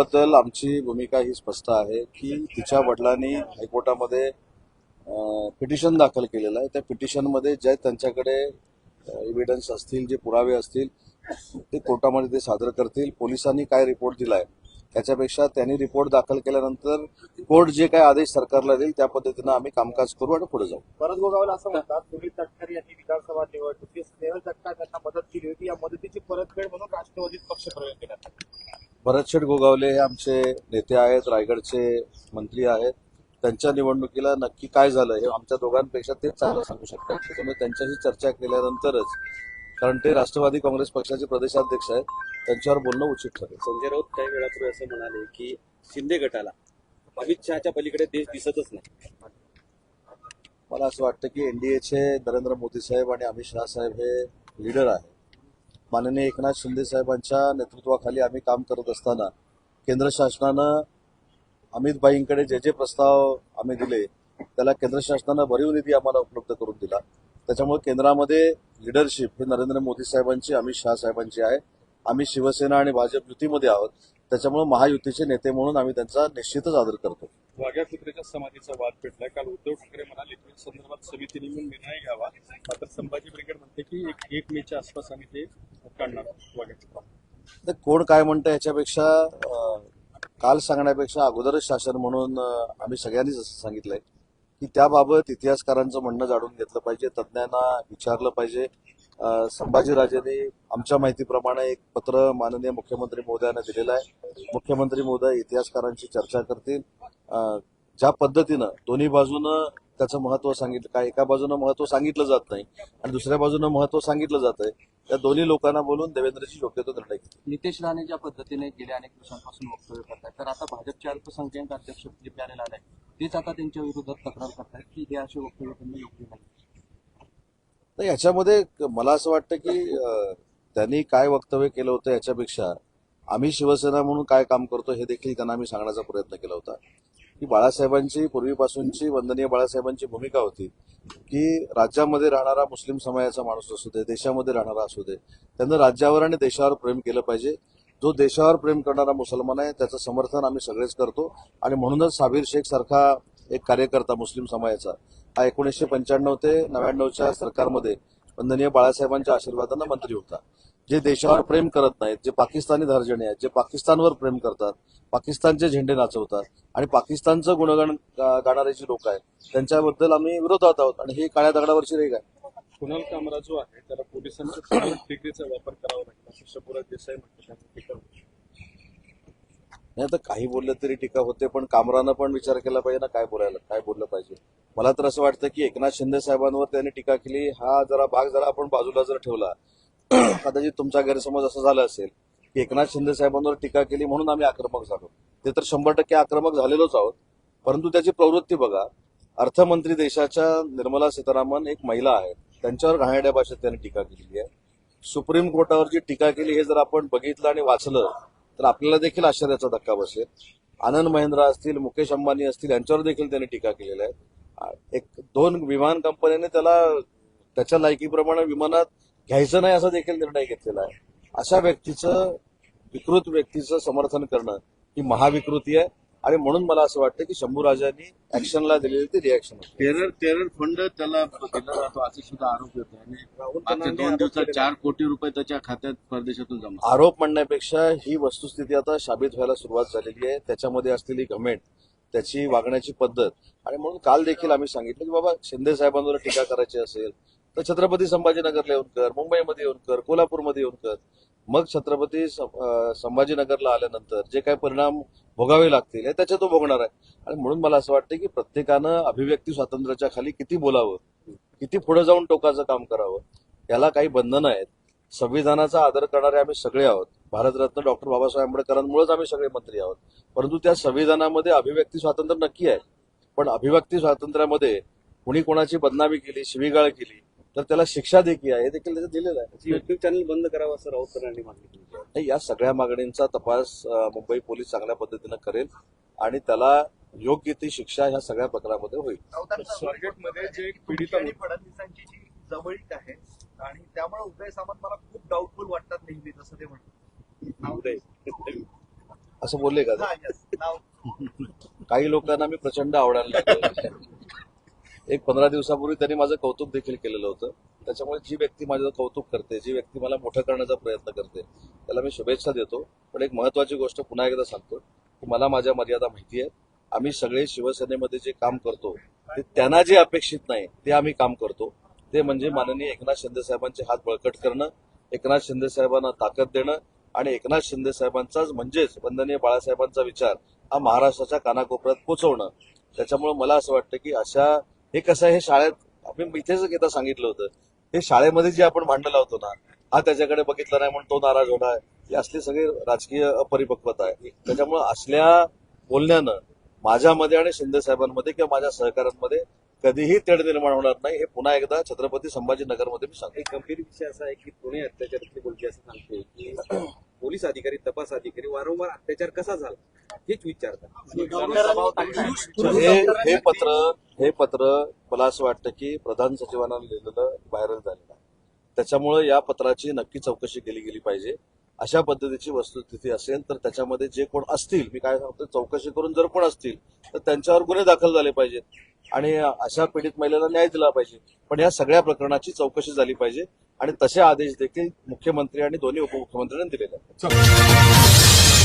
याबद्दल आमची भूमिका ही स्पष्ट आहे की तिच्या वडिलांनी हायकोर्टामध्ये पिटिशन दाखल केलेलं आहे. त्या पिटिशनमध्ये जे त्यांच्याकडे एव्हिडन्स असतील जे पुरावे असतील ते कोर्टामध्ये ते सादर करतील. पोलिसांनी काय रिपोर्ट दिलाय त्याच्यापेक्षा त्यांनी रिपोर्ट दाखल केल्यानंतर कोर्ट जे काय आदेश सरकारला देईल त्या पद्धतीनं आम्ही कामकाज करू आणि पुढे जाऊ. परत गोगावला असं म्हणतात सुनील तटकरे यांनी विधानसभा निवडणुकीत स्नेहल जगताप यांना मदत केली होती. या मदतीची परतफेड म्हणून राष्ट्रवादीत पक्षप्रवेश केला भरतशेठ गोगावले हे आमचे नेते आहेत रायगडचे मंत्री आहेत. त्यांच्या निवडणुकीला नक्की काय झालं हे आमच्या दोघांपेक्षा तेच चांगलं सांगू शकतात. त्याच्यामुळे त्यांच्याशी चर्चा केल्यानंतरच कारण ते राष्ट्रवादी काँग्रेस पक्षाचे प्रदेशाध्यक्ष आहेत त्यांच्यावर बोलणं उचित ठरेल. संजय राऊत काही वेळापूर्वी असं म्हणाले की शिंदे गटाला अमित शहाच्या पलीकडे देश दिसतच नाही. मला असं वाटतं की एनडीएचे नरेंद्र मोदी साहेब आणि अमित शहा साहेब हे लीडर आहे माननीय एकनाथ शिंदे साहेबांच्या नेतृत्वाखाली आम्ही काम करत असताना केंद्र शासनानं अमितबाईंकडे जे जे प्रस्ताव आम्ही दिले त्याला केंद्र शासनानं भरीव निधी आम्हाला उपलब्ध करून दिला. त्याच्यामुळे केंद्रामध्ये लिडरशिप हे नरेंद्र मोदी साहेबांची अमित शहा साहेबांची आहे. आम्ही शिवसेना आणि भाजप युतीमध्ये आहोत. त्याच्यामुळे महायुतीचे नेते म्हणून आम्ही त्यांचा निश्चितच आदर करतो. वाघ्या समाधीचा वाद पेटलाय. काल उद्धव ठाकरे म्हणाले संदर्भात समिती नेमून निर्णय घ्यावा. मात्र संभाजी ब्रिगेड म्हणते की एक एक मेच्या आसपास आम्ही ते काढणार आहोत कोण काय म्हणतं याच्यापेक्षा काल सांगण्यापेक्षा अगोदरच शासन म्हणून आम्ही सगळ्यांनीच असं सांगितलंय की त्याबाबत इतिहासकारांचं म्हणणं जाणून घेतलं पाहिजे तज्ज्ञांना विचारलं पाहिजे. संभाजीराजेने आमच्या माहितीप्रमाणे एक पत्र माननीय मुख्यमंत्री मोदयांना दिलेलं आहे. मुख्यमंत्री मोदय इतिहासकारांची चर्चा करतील. ज्या पद्धतीनं दोन्ही बाजूनं त्याचं महत्त्व सांगितलं काय एका बाजूनं महत्त्व सांगितलं जात नाही आणि दुसऱ्या बाजूनं महत्त्व सांगितलं जात आहे त्या दोन्ही लोकांना बोलून देवेंद्रजी योग्य तो निर्णय घेतील. नितेश राणे ज्या पद्धतीने गेल्या अनेक दिवसांपासून वक्तव्य करतात तर आता भाजपचे अल्पसंख्याक अध्यक्ष जे पॅनेल आले तेच आता त्यांच्या विरोधात तक्रार करतात की हे असे वक्तव्य त्यांनी योग्य नाही. तर याच्यामध्ये मला असं वाटतं की त्यांनी काय वक्तव्य केलं होतं याच्यापेक्षा आम्ही शिवसेना म्हणून काय काम करतो हे देखील त्यांना आम्ही सांगण्याचा प्रयत्न केला होता. की बाळासाहेबांची पूर्वीपासूनची वंदनीय बाळासाहेबांची भूमिका होती की राज्यामध्ये राहणारा मुस्लिम समाजाचा माणूस असू दे देशामध्ये राहणारा असू दे त्यानं राज्यावर आणि देशावर प्रेम केलं पाहिजे. जो देशावर प्रेम करणारा मुसलमान आहे त्याचं समर्थन आम्ही सगळेच करतो आणि म्हणूनच साबीर शेख सारखा एक कार्यकर्ता मुस्लिम समाजाचा. हा एकोणीसशे पंच्याण्णव ते नव्याण्णवच्या सरकारमध्ये वंदनीय बाळासाहेबांच्या आशीर्वादानं मंत्री होता. जे देशावर प्रेम करत नाहीत जे पाकिस्तानी धार्जणे आहेत जे पाकिस्तानवर प्रेम करतात पाकिस्तानचे झेंडे नाचवतात आणि पाकिस्तानचं गुणगान गा- गाणारे जे लोक आहेत त्यांच्याबद्दल आम्ही विरोधात आहोत आणि ही काळ्या दगडावरची रेग आहे. कुणाल कामरा जो आहे त्याला पोलिसांच्या चांगल्या टेकरीचा वापर करावा लागला असं शंभूराज देसाई म्हणतात. नाही तर काही बोललं तरी टीका होते पण कामरानं पण विचार केला पाहिजे ना काय बोलायला काय बोललं पाहिजे. मला तर असं वाटतं की एकनाथ शिंदे साहेबांवर त्यांनी टीका केली हा जरा भाग जरा आपण बाजूला जर ठेवला कदाचित तुमचा गैरसमज असं झाला असेल की एकनाथ शिंदे साहेबांवर टीका केली म्हणून आम्ही आक्रमक झालो. ते तर शंभर टक्के आक्रमक झालेलोच आहोत परंतु त्याची प्रवृत्ती बघा. अर्थमंत्री देशाच्या निर्मला सीतारामन एक महिला आहे त्यांच्यावर घाणाड्या भाषेत त्यांनी टीका केलेली आहे. सुप्रीम कोर्टावर जी टीका केली हे जर आपण बघितलं आणि वाचलं तर आपल्याला देखील आश्चर्याचा धक्का बसेल. आनंद महिंद्रा असतील मुकेश अंबानी असतील यांच्यावर देखील त्यांनी टीका केलेली आहे. एक दोन विमान कंपन्यांनी त्याला त्याच्या लायकीप्रमाणे विमानात घ्यायचं नाही असा देखील निर्णय घेतलेला आहे. अशा व्यक्तीचं विकृत व्यक्तीचं समर्थन करणं ही महाविकृती आहे. आणि म्हणून मला असं वाटतं की शंभूराजांनी ऍक्शनला दिलेली ती रिॲक्शन टेरर टेरर फंड त्याला दिला जातो असे सुद्धा आरोप येतो आणि दोन दिवसात चार कोटी रुपये त्याच्या खात्यात परदेशातून जमा आरोप म्हणण्यापेक्षा ही वस्तुस्थिती आता साबित व्हायला सुरुवात झालेली आहे. त्याच्यामध्ये असलेली घमेंट त्याची वागण्याची पद्धत. आणि म्हणून काल देखील आम्ही सांगितलं की बाबा शिंदे साहेबांवर टीका करायची असेल तर छत्रपती संभाजीनगरला येऊन कर मुंबईमध्ये येऊन कर कोल्हापूरमध्ये येऊन कर. मग छत्रपती संभाजीनगरला आल्यानंतर जे काही परिणाम भोगावे लागतील हे त्याच्या तो भोगणार आहे. आणि म्हणून मला असं वाटतं की प्रत्येकानं अभिव्यक्ती स्वातंत्र्याच्या खाली किती बोलावं किती पुढे जाऊन टोकाचं काम करावं याला काही बंधनं आहेत संविधानाचा आदर करणारे आम्ही सगळे आहोत. भारतरत्न डॉक्टर बाबासाहेब आंबेडकरांमुळेच आम्ही सगळे मंत्री आहोत. परंतु त्या संविधानामध्ये अभिव्यक्ती स्वातंत्र्य नक्की आहे. पण अभिव्यक्ती स्वातंत्र्यामध्ये कुणी कोणाची बदनामी केली शिवीगाळ केली तर त्याला शिक्षा देखील आहे. हे देखील त्याच्यात दिलेलं आहे. युट्यूब चॅनल बंद करावं असं राऊतरांनी मागणी केली. नाही, या सगळ्या मागणींचा तपास मुंबई पोलीस चांगल्या पद्धतीनं करेल आणि त्याला योग्य ती शिक्षा ह्या सगळ्या प्रकारामध्ये होईल. स्वारगेटमध्ये जे पीडिता आणि फडणवीसांची जी जवळीक आहे आणि त्यामुळे उदय सामंत मला खूप डाऊटफुल वाटतात नेहमी जसं ते म्हणतात. उदय. असं बोलले का काही लोकांना मी प्रचंड आवडायला लागलो. एक पंधरा दिवसापूर्वी त्यांनी माझं कौतुक देखील केलेलं होतं. त्याच्यामुळे जी व्यक्ती माझं कौतुक करते जी व्यक्ती मला मोठं करण्याचा प्रयत्न करते त्याला मी शुभेच्छा देतो. पण एक महत्वाची गोष्ट पुन्हा एकदा सांगतो की मला माझ्या मर्यादा माहिती आहेत. आम्ही सगळे शिवसेनेमध्ये जे काम करतो ते त्यांना जे अपेक्षित नाही ते आम्ही काम करतो. ते म्हणजे माननीय एकनाथ शिंदे साहेबांचे हात बळकट करणं एकनाथ शिंदे साहेबांना ताकद देणं आणि एकनाथ शिंदे साहेबांचाच म्हणजेच वंदनीय बाळासाहेबांचा विचार हा महाराष्ट्राच्या कानाकोपऱ्यात पोचवणं. त्याच्यामुळे मला असं वाटतं की अशा हे कसं आहे हे शाळेत आपण इथेच एकदा सांगितलं होतं. हे शाळेमध्ये जे आपण भांडण लावतो ना हा त्याच्याकडे बघितला नाही म्हणून तो नाराज होणार. ही असली सगळी राजकीय अपरिपक्वता आहे. त्याच्यामुळे असल्या बोलण्यानं माझ्यामध्ये आणि शिंदे साहेबांमध्ये किंवा माझ्या सहकाऱ्यांमध्ये कधीही तेढ निर्माण होणार नाही. हे पुन्हा एकदा छत्रपती संभाजीनगरमध्ये मी सांगतो. एक गंभीर विषय असा आहे की पुणे अत्याचारातली मुलगी असं सांगते की पोलीस अधिकारी तपास अधिकारी वारंवार अत्याचार कसा झाला? हेच विचारतात. हे हे पत्र हे पत्र मला असं वाटतं की प्रधान सचिवांना लिहिलेलं व्हायरल झालेलं आहे. त्याच्यामुळे या पत्राची नक्की चौकशी केली गेली पाहिजे. अशा पद्धतीची वस्तुस्थिती असेल तर त्याच्यामध्ये जे कोण असतील मी काय सांगतो चौकशी करून जर कोण असतील तर त्यांच्यावर गुन्हे दाखल झाले पाहिजेत. आणि अशा पीडित महिलेला न्याय दिला पाहिजे. पण या सगळ्या प्रकरणाची चौकशी झाली पाहिजे आणि तसे आदेश देखील मुख्यमंत्री आणि दोन्ही उपमुख्यमंत्र्यांनी दिलेले आहेत.